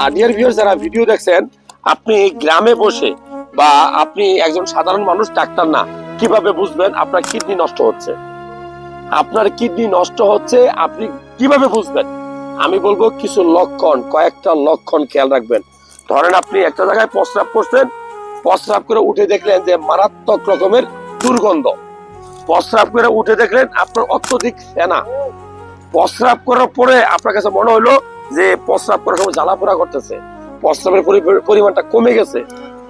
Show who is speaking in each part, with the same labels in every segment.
Speaker 1: আর deer যারা video দেখছেন, আপনি গ্রামে বসে বা আপনি একজন সাধারণ মানুষ, ডাক্তার না, কীভাবে বুঝবেন আপনার কিডনি নষ্ট হচ্ছে? আপনার কিডনি নষ্ট হচ্ছে, আপনি কীভাবে বুঝবেন? আমি বলব কিছু লক্ষণ, কয়েকটা লক্ষণ খেয়াল রাখবেন। ধরেন আপনি একটা জায়গায় প্রস্রাব করছেন, প্রস্রাব করে উঠে দেখলেন যে মারাত্মক রকমের দুর্গন্ধ। প্রস্রাব করে উঠে দেখলেন আপনার অত্যধিক ফেনা প্রস্রাব করার পরে আপনার কাছে মনে হলো যে প্রস্রাব করার সময় জ্বালা পোড়া করতেছে, প্রস্রাবের পরিমাণটা কমে গেছে,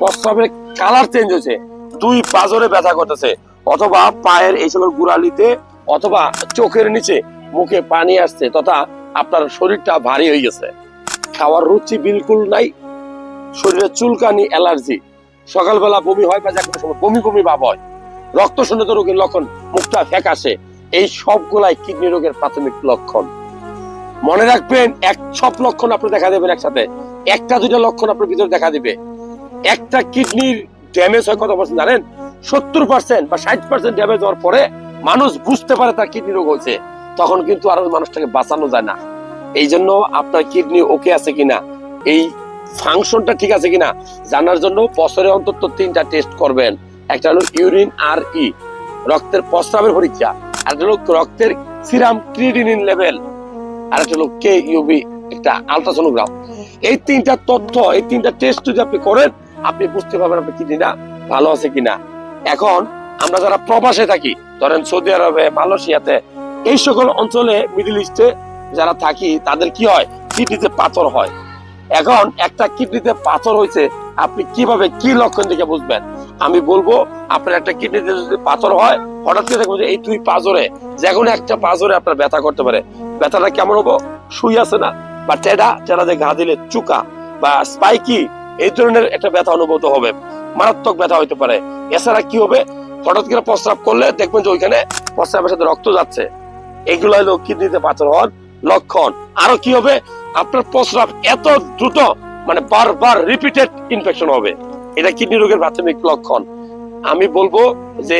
Speaker 1: প্রস্রাবের কালার চেঞ্জ হয়েছে, দুই পাজরে ব্যথা করতেছে, অথবা পায়ের এই সকল গুড়ালিতে অথবা চোখের নিচে মুখে পানি আসছে, তথা আপনার শরীরটা ভারী হয়ে গেছে। খাওয়ার রুচি বিলকুল নাই, শরীরে চুলকানি, অ্যালার্জি। সকালবেলা বমি হয় বা যে সময় বমি বমি ভাব হয়। রক্ত শূন্যত রোগের লক্ষণ মুখটা ফ্যাকাশে। এই সবগুলাই কিডনি রোগের প্রাথমিক লক্ষণ। মনে রাখবেন, এক সব লক্ষণ আপনি দেখা দেবেন একসাথে। একটা, দুইটা লক্ষণ আপনার ভিতরে দেখা দিবে। একটা কিডনির ড্যামেজ হয়, কত পার্সেন্ট জানেন? সত্তর পার্সেন্ট বা ষাট পার্সেন্ট ড্যামেজ হওয়ার পরে মানুষ বুঝতে পারে তার কিডনি রোগ হয়েছে। তখন কিন্তু আর মানুষটাকে বাঁচানো যায় না। এই জন্য আপনার কিডনি ওকে আছে কিনা, এই ফাংশনটা ঠিক আছে কিনা, জানার জন্য বছরে অন্তত তিনটা টেস্ট করবেন। একটা হলো ইউরিন আর ই রক্তের প্রস্রাবের পরীক্ষা। আর হলো রক্তের সিরাম ক্রিডিনিন লেভেল আর একটা হলো কে ইউবি একটা আলট্রাসোনোগ্রাম এই তিনটা তথ্য, এই তিনটা টেস্ট যদি আপনি করেন, আপনি বুঝতে পারবেন আপনার কিডনিটা ভালো আছে কিনা। এখন আমরা যারা প্রবাসে থাকি, ধরেন সৌদি আরবে, মালয়েশিয়াতে, এই সকল অঞ্চলে মিডিল ইস্টে যারা থাকি, তাদের কি হয়? কিডনিতে পাথর হয়। এখন একটা কিডনিতে পাথর হয়েছে, আপনি কীভাবে কি লক্ষণ দেখে বুঝবেন? আমি বলব, আপনার একটা কিডনিতে যদি পাথর হয়, হঠাৎ করে দেখবেন যে এই দুই পাজরে, যে কোনো একটা পাজরে আপনার ব্যথা করতে পারে। ব্যথাটা কেমন হব? সুই আছে না। বা টেডা টেডা দিয়ে ঘা দিলে চুকা বা স্পাইকি এই ধরনের একটা ব্যথা অনুভূত হবে। মারাত্মক ব্যথা হইতে পারে। এছাড়া কি হবে? হঠাৎ করে প্রস্রাব করলে দেখবেন যে ওইখানে প্রস্রাবের সাথে রক্ত যাচ্ছে। এগুলো হলো কিডনিতে পাথর হওয়ার লক্ষণ। আরও কি হবে? আপনার প্রস্রাব এত দ্রুত মানে বারবার রিপিটেড ইনফেকশন হবে। এটা কিডনি রোগের প্রাথমিক লক্ষণ। আমি বলব যে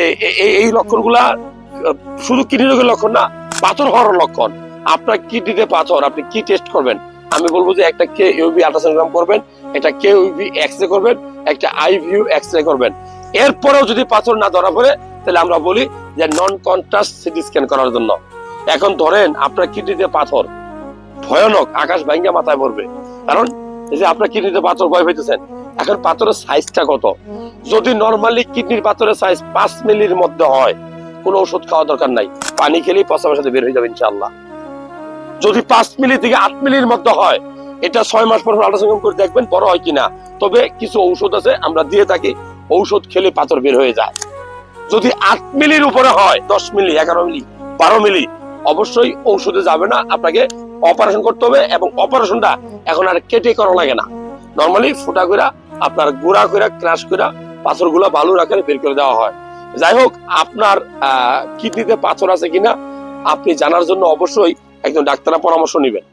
Speaker 1: এই লক্ষণগুলা শুধু কিডনি রোগের লক্ষণ না, পাথর হওয়ার লক্ষণ। আপনার কিডনিতে পাথর, আপনি কি টেস্ট করবেন? আমি বলব যে একটা কে ইউবি আল্ট্রাসোনোগ্রাম করবেন, একটা কে ইউবি এক্স রে করবেন, একটা আইভিউ এক্স রে করবেন। এরপরেও যদি পাথর না ধরা পড়ে, তাহলে আমরা বলি যে নন কন্ট্রাস্ট সিটি স্ক্যান করার জন্য। এখন ধরেন আপনার কিডনিতে পাথর, ভয়ানক, আকাশ ভাঙ্গা মাথায় পড়বে। কারণ এই যে আপনার কিডনিতে পাথর ভয় পেতেছেন এখন পাথরের সাইজটা কত? যদি নর্মালি কিডনির পাথরের সাইজ পাঁচ মিলির মধ্যে হয়, কোনো ওষুধ খাওয়া দরকার নাই। পানি খেলেই প্রস্রাবের সাথে বের হয়ে যাবে ইনশাআল্লাহ। যদি পাঁচ মিলি থেকে আট মিলির মধ্যে হয়, এটা ছয় মাস পর আল্ট্রাসাউন্ড করে দেখবেন বড় হয় কিনা। তবে কিছু ঔষধ আছে, আমরা দিয়ে থাকি, ঔষধ খেলে পাথর বের হয়ে যায়। যদি আট মিলির উপরে হয়, দশ মিলি, এগারো মিলি, বারো মিলি, অবশ্যই ঔষধে যাবে না, আপনাকে অপারেশন করতে হবে এবং অপারেশনটা এখন আর কেটে করা লাগে না। নর্মালি ফুটা করে আপনার গুঁড়া করে ক্রাশ করে পাথরগুলা বালুর আকারে বের করে দেওয়া হয়। যাই হোক, আপনার কিডনিতে পাথর আছে কিনা, আপনি জানার জন্য অবশ্যই একজন ডাক্তারের পরামর্শ নেবেন।